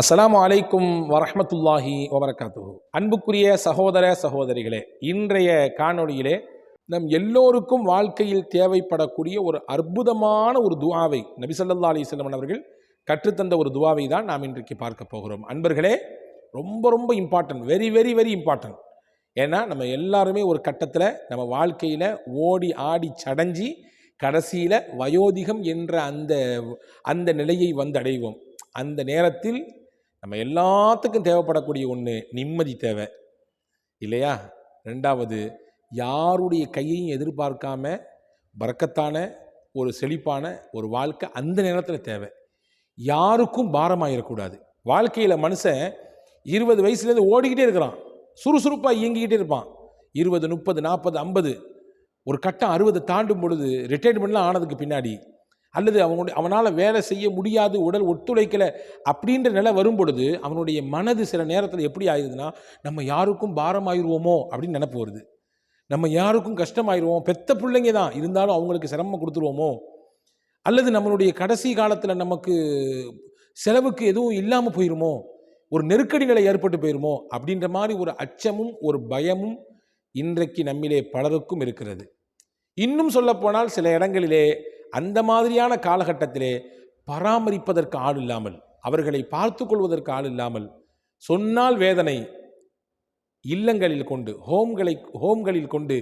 அஸ்லாம் அலைக்கும் வரஹ்மத்துல்லாஹி வபரகாத்து அன்புக்குரிய சகோதர சகோதரிகளே இன்றைய காணொளியிலே நம் எல்லோருக்கும் வாழ்க்கையில் தேவைப்படக்கூடிய ஒரு அற்புதமான ஒரு துவாவை நபிசல்லா அலி அலைஹி அவர்கள் கற்றுத்தந்த ஒரு துவாவை தான் நாம் இன்றைக்கு பார்க்க போகிறோம். அன்பர்களே ரொம்ப ரொம்ப important very very very important ஏன்னா நம்ம எல்லாருமே ஒரு கட்டத்தில் நம்ம வாழ்க்கையில் ஓடி ஆடி சடைஞ்சி கடைசியில் வயோதிகம் என்ற அந்த அந்த நிலையை வந்து அடைவோம். அந்த நேரத்தில் நம்ம எல்லாத்துக்கும் தேவைப்படக்கூடிய ஒன்று நிம்மதி தேவை. இல்லையா? ரெண்டாவது யாருடைய கையையும் எதிர்பார்க்காம பறக்கத்தான ஒரு செழிப்பான ஒரு வாழ்க்கை அந்த நேரத்தில் தேவை. யாருக்கும் பாரமாயிடக்கூடாது வாழ்க்கையில் மனுஷன் இருபது வயசுலேருந்து ஓடிக்கிட்டே இருக்கிறான். சுறுசுறுப்பாக இயங்கிக்கிட்டே இருப்பான். இருபது முப்பது நாற்பது ஐம்பது ஒரு கட்டம் அறுபது தாண்டும் பொழுது ரிட்டையர்மெண்ட்லாம் ஆனதுக்கு பின்னாடி அல்லது அவனுடைய அவனால் வேலை செய்ய முடியாது உடல் ஒத்துழைக்கலை அப்படின்ற நிலை வரும் பொழுது அவனுடைய மனது சில நேரத்தில் எப்படி ஆயிடுதுன்னா நம்ம யாருக்கும் பாரமாயிருவோமோ அப்படின்னு நினப்பு வருது. நம்ம யாருக்கும் கஷ்டமாயிருவோம். பெத்த பிள்ளைங்க தான். இருந்தாலும் அவங்களுக்கு சிரமம் கொடுத்துருவோமோ? அல்லது நம்மளுடைய கடைசி காலத்தில் நமக்கு செலவுக்கு எதுவும் இல்லாமல் போயிருமோ? ஒரு நெருக்கடி நிலை ஏற்பட்டு போயிருமோ? அப்படின்ற மாதிரி ஒரு அச்சமும் ஒரு பயமும் இன்றைக்கு நம்மிலே பலருக்கும் இருக்கிறது. இன்னும் சொல்லப்போனால் சில இடங்களிலே அந்த மாதிரியான காலகட்டத்திலே பராமரிப்பதற்கு ஆள் இல்லாமல் அவர்களை பார்த்து கொள்வதற்கு ஆள் இல்லாமல் சொன்னால் வேதனை இல்லங்களில் கொண்டு ஹோம்களை ஹோம்களில் கொண்டு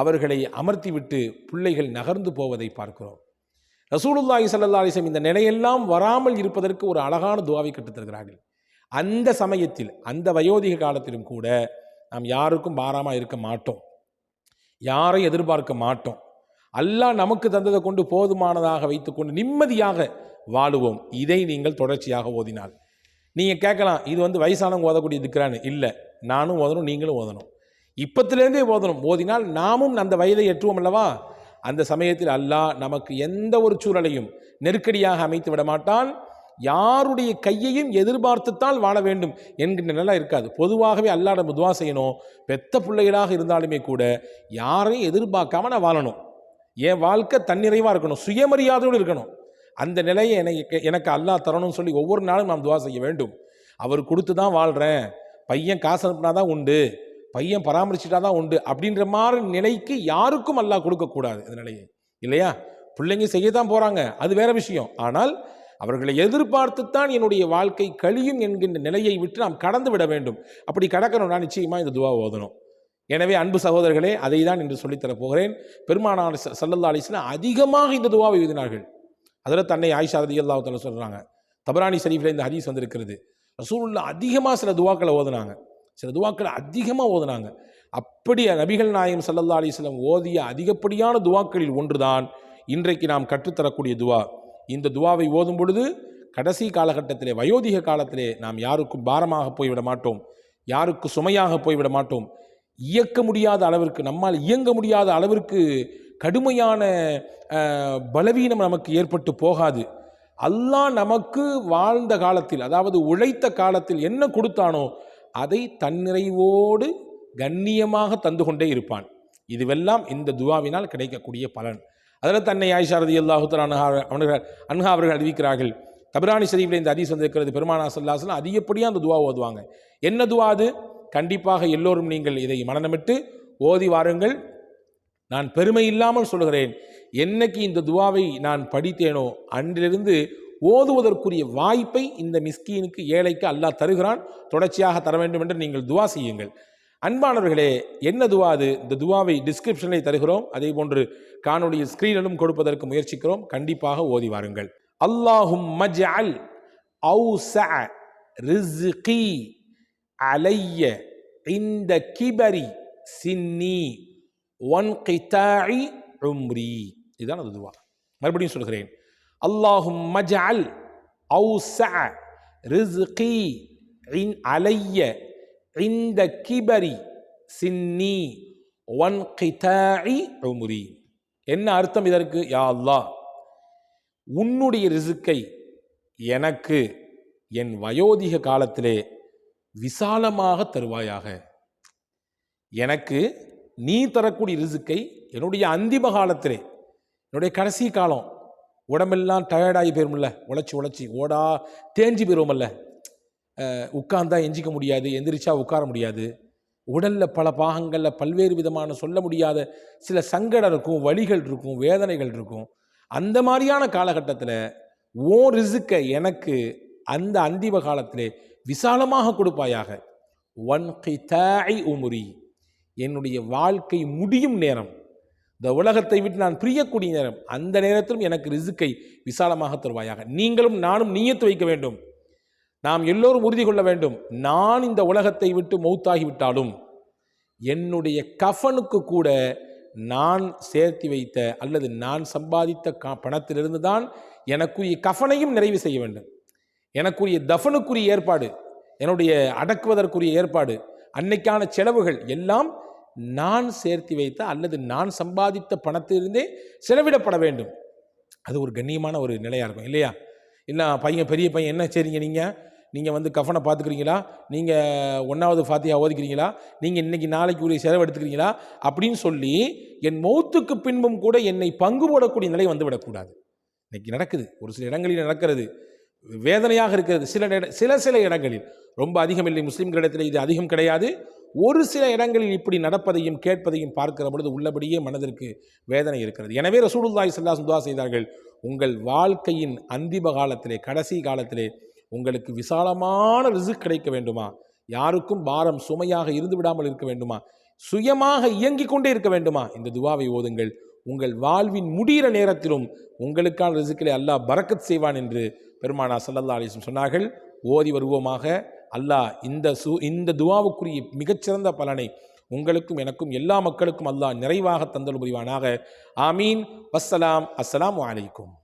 அவர்களை அமர்த்திவிட்டு பிள்ளைகள் நகர்ந்து போவதை பார்க்கிறோம். ரசூலுல்லாஹி ஸல்லல்லாஹு அலைஹி இந்த நிலையெல்லாம் வராமல் இருப்பதற்கு ஒரு அழகான துவாவை கற்றுத்தருகிறார்கள் அந்த சமயத்தில் அந்த வயோதிக காலத்திலும் கூட நாம் யாருக்கும் பாராமல் இருக்க மாட்டோம். யாரையும் எதிர்பார்க்க மாட்டோம். அல்லாஹ் நமக்கு தந்ததை கொண்டு போதுமானதாக வைத்துக்கொண்டு நிம்மதியாக வாழுவோம். இதை நீங்கள் தொடர்ச்சியாக ஓதினால். நீங்கள் கேட்கலாம் இது வந்து வயசானவங்க ஓதக்கூடிய திக்கிறான்னு இல்லை நானும் ஓதணும் நீங்களும் ஓதணும். இப்பத்திலேருந்தே ஓதணும். ஓதினால் நாமும் அந்த வயதை எட்டுவோம் அல்லவா? அந்த சமயத்தில் அல்லாஹ் நமக்கு எந்த ஒரு சூழலையும் நெருக்கடியாக அமைத்து விட மாட்டான் யாருடைய கையையும் எதிர்பார்த்துத்தான் வாழ வேண்டும் என்கின்ற நிலை இருக்காது. பொதுவாகவே அல்லாஹ் நம்ம துவா செய்யணும். பெத்த பிள்ளைகளாக இருந்தாலுமே கூட யாரையும் எதிர்பார்க்காம நான் வாழணும். என் வாழ்க்கை தன்னிறைவாக இருக்கணும் சுயமரியாதையோடு இருக்கணும். அந்த நிலையை எனக்கு எனக்கு அல்லாஹ் தரணும்னு சொல்லி ஒவ்வொரு நாளும் நாம் துவா செய்ய வேண்டும். அவர் கொடுத்து தான் வாழ்கிறேன் பையன் காசு அனுப்புனா தான் உண்டு. பையன் பராமரிச்சுட்டா தான் உண்டு. அப்படின்ற மாதிரி நிலைக்கு யாருக்கும் அல்லாஹ் கொடுக்கக்கூடாது இந்த நிலையை. இல்லையா? பிள்ளைங்க செய்ய தான் போகிறாங்க அது வேற விஷயம். ஆனால் அவர்களை எதிர்பார்த்துத்தான் என்னுடைய வாழ்க்கை கழியும் என்கின்ற நிலையை விட்டு நாம் கடந்து விட வேண்டும். அப்படி கடக்கணும்னா நிச்சயமாக இந்த துவா ஓதணும். எனவே அன்பு சகோதரர்களே அதை தான் என்று சொல்லித்தரப் போகிறேன். பெருமானார் ச- சல்லல்லா அலிஸ்லாம் அதிகமாக இந்த துவாவை எழுதினார்கள். அதில் தன்னை ஆயிஷா ரதி தலை சொல்கிறாங்க தபரானி ஷரீஃபில் இந்த ஹதீஸ் வந்திருக்கிறது. ரசூலுல்லா அதிகமாக சில துவாக்களை ஓதுனாங்க. சில துவாக்களை அதிகமாக ஓதுனாங்க. அப்படி நபிகள் நாயகம் சல்லல்லா அலிஸ்லாம் ஓதிய அதிகப்படியான துவாக்களில் ஒன்றுதான் இன்றைக்கு நாம் கற்றுத்தரக்கூடிய துவா. இந்த துவாவை ஓதும் பொழுது கடைசி காலகட்டத்திலே வயோதிக காலத்திலே நாம் யாருக்கும் பாரமாக போய்விட மாட்டோம். யாருக்கு சுமையாக போய்விட மாட்டோம். இயக்க முடியாத அளவிற்கு நம்மால் இயங்க முடியாத அளவிற்கு கடுமையான பலவீனம் நமக்கு ஏற்பட்டு போகாது. அல்லாஹ் நமக்கு வாழ்ந்த காலத்தில் அதாவது உழைத்த காலத்தில் என்ன கொடுத்தானோ அதை தன்னிறைவோடு கண்ணியமாக தந்து கொண்டே இருப்பான். இதுவெல்லாம் இந்த துவாவினால் கிடைக்கக்கூடிய பலன். அதில் தன்னை ஆயிஷா ரதி அல்லாஹுத்தர் அன்ஹா அன்ஹா அவர்கள் அறிவிக்கிறார்கள் தபிரானி ஷரீஃபில் இந்த ஹதீஸ் வந்திருக்கிறது பெருமானா சல்லாஸ்லாம் அதிகப்படியாக அந்த துவா ஓதுவாங்க. என்ன துவா அது? கண்டிப்பாக எல்லோரும் நீங்கள் இதை மனநமிட்டு ஓதி வாருங்கள். நான் பெருமை இல்லாமல் சொல்கிறேன் என்னைக்கு இந்த துவாவை நான் படித்தேனோ அன்றிலிருந்து ஓதுவதற்குரிய வாய்ப்பை இந்த மிஸ்கீனுக்கு ஏழைக்கு அல்லாஹ் தருகிறான். தொடர்ச்சியாக தர வேண்டும் என்று நீங்கள் துவா செய்யுங்கள். அன்பானவர்களே என்ன துவா அது? இந்த துவாவை டிஸ்கிரிப்ஷனில் தருகிறோம். அதே போன்று காணொளியில் ஸ்க்ரீனிலும் கொடுப்பதற்கு முயற்சிக்கிறோம். கண்டிப்பாக ஓதி வாருங்கள். அல்லாஹும் மஜ் அல் ரிஸ்கி. அலைய இந்த கிபரி சின்னி ஒன் கிதாயி உம்ரி. இதுதான் அது துவா. மறுபடியும் சொல்கிறேன். அல்லாஹும் மஜ்அல் அவுஸஅ ரிஸ்கி இன் அலைய இந்த கிபரி சின்னி ஒன் கிதாயி உம்ரி. என்ன அர்த்தம் இதற்கு? யா அல்லாஹ் உன்னுடைய ரிசுக்கை எனக்கு என் வயோதிக காலத்திலே விசாலமாக தருவாயாக. எனக்கு நீ தரக்கூடிய ரிசுக்கை என்னுடைய அந்திம காலத்திலே என்னுடைய கடைசி காலம் உடம்பெல்லாம் டயர்டாகி போயிருமில்ல உழைச்சி உழைச்சி ஓடா தேஞ்சி போயிருவோமில்ல உட்கார்ந்தா எஞ்சிக்க முடியாது எந்திரிச்சா உட்கார முடியாது. உடலில் பல பாகங்களில் பல்வேறு விதமான சொல்ல முடியாத சில சங்கடம் இருக்கும் வழிகள் இருக்கும் வேதனைகள் இருக்கும். அந்த மாதிரியான காலகட்டத்தில் ஓ ரிசுக்கை எனக்கு அந்த அந்திம காலத்திலே விசாலமாக கொடுப்பாயாக. ஒன் கிதாய் உமுரி. என்னுடைய வாழ்க்கை முடியும் நேரம். இந்த உலகத்தை விட்டு நான் பிரியக்கூடிய நேரம். அந்த நேரத்திலும் எனக்கு ரிசுக்கை விசாலமாக தருவாயாக. நீங்களும் நானும் நீயத்து வைக்க வேண்டும். நாம் எல்லோரும் உறுதி கொள்ள வேண்டும். நான் இந்த உலகத்தை விட்டு மௌத்தாகிவிட்டாலும் என்னுடைய கஃனுக்கு கூட நான் சேர்த்து வைத்த அல்லது நான் சம்பாதித்த கா பணத்திலிருந்து தான் எனக்கு கஃனையும் நிறைவு செய்ய வேண்டும். எனக்குரிய தஃபனுக்குரிய ஏற்பாடு என்னுடைய அடக்குவதற்குரிய ஏற்பாடு அன்னைக்கான செலவுகள் எல்லாம் நான் சேர்த்து வைத்த அல்லது நான் சம்பாதித்த பணத்திலிருந்தே செலவிடப்பட வேண்டும். அது ஒரு கண்ணியமான ஒரு நிலையாக இருக்கும் இல்லையா? இல்லை பையன் பெரிய பையன் என்ன சரிங்க நீங்கள் நீங்கள் வந்து கஃனை பார்த்துக்கிறீங்களா? நீங்கள் ஒன்றாவது ஃபாத்தியா ஓதிக்கிறீங்களா? நீங்கள் இன்றைக்கி நாளைக்கு உரிய செலவு எடுத்துக்கிறீங்களா? அப்படின்னு சொல்லி என் மௌத்துக்கு பின்பும் கூட என்னை பங்கு போடக்கூடிய நிலை வந்து விடக்கூடாது. நடக்குது ஒரு சில இடங்களில் நடக்கிறது. வேதனையாக இருக்கிறது. சில சில சில இடங்களில். ரொம்ப அதிகம் இல்லை. முஸ்லீம்களிடத்தில் இது அதிகம் கிடையாது. ஒரு சில இடங்களில் இப்படி நடப்பதையும் கேட்பதையும் பார்க்கிற பொழுது உள்ளபடியே மனதிற்கு வேதனை இருக்கிறது. எனவே ரசூலுல்லாய் ஸல்லல்லாஹு துவா செய்தார்கள். உங்கள் வாழ்க்கையின் அந்திம காலத்திலே கடைசி காலத்திலே உங்களுக்கு விசாலமான ரிசு கிடைக்க வேண்டுமா? யாருக்கும் பாரம் சுமையாக இருந்து விடாமல் இருக்க வேண்டுமா? சுயமாக இயங்கிக் கொண்டே இருக்க வேண்டுமா? இந்த துவாவை ஓதுங்கள். உங்கள் வாழ்வின் முடிகிற நேரத்திலும் உங்களுக்கான ரிசுக்களை அல்லாஹ் பறக்கத் செய்வான் என்று பெருமானா சல்லல்லா அலிஸ்லம் சொன்னார்கள். ஓதி வருவோமாக. அல்லாஹ் இந்த சு இந்த துவாவுக்குரிய மிகச்சிறந்த பலனை உங்களுக்கும் எனக்கும் எல்லா மக்களுக்கும் அல்லாஹ் நிறைவாக தந்தல் புரிவானாக. ஆமீன். வஸ்ஸலாம். அஸ்ஸலாம் வலைக்கும்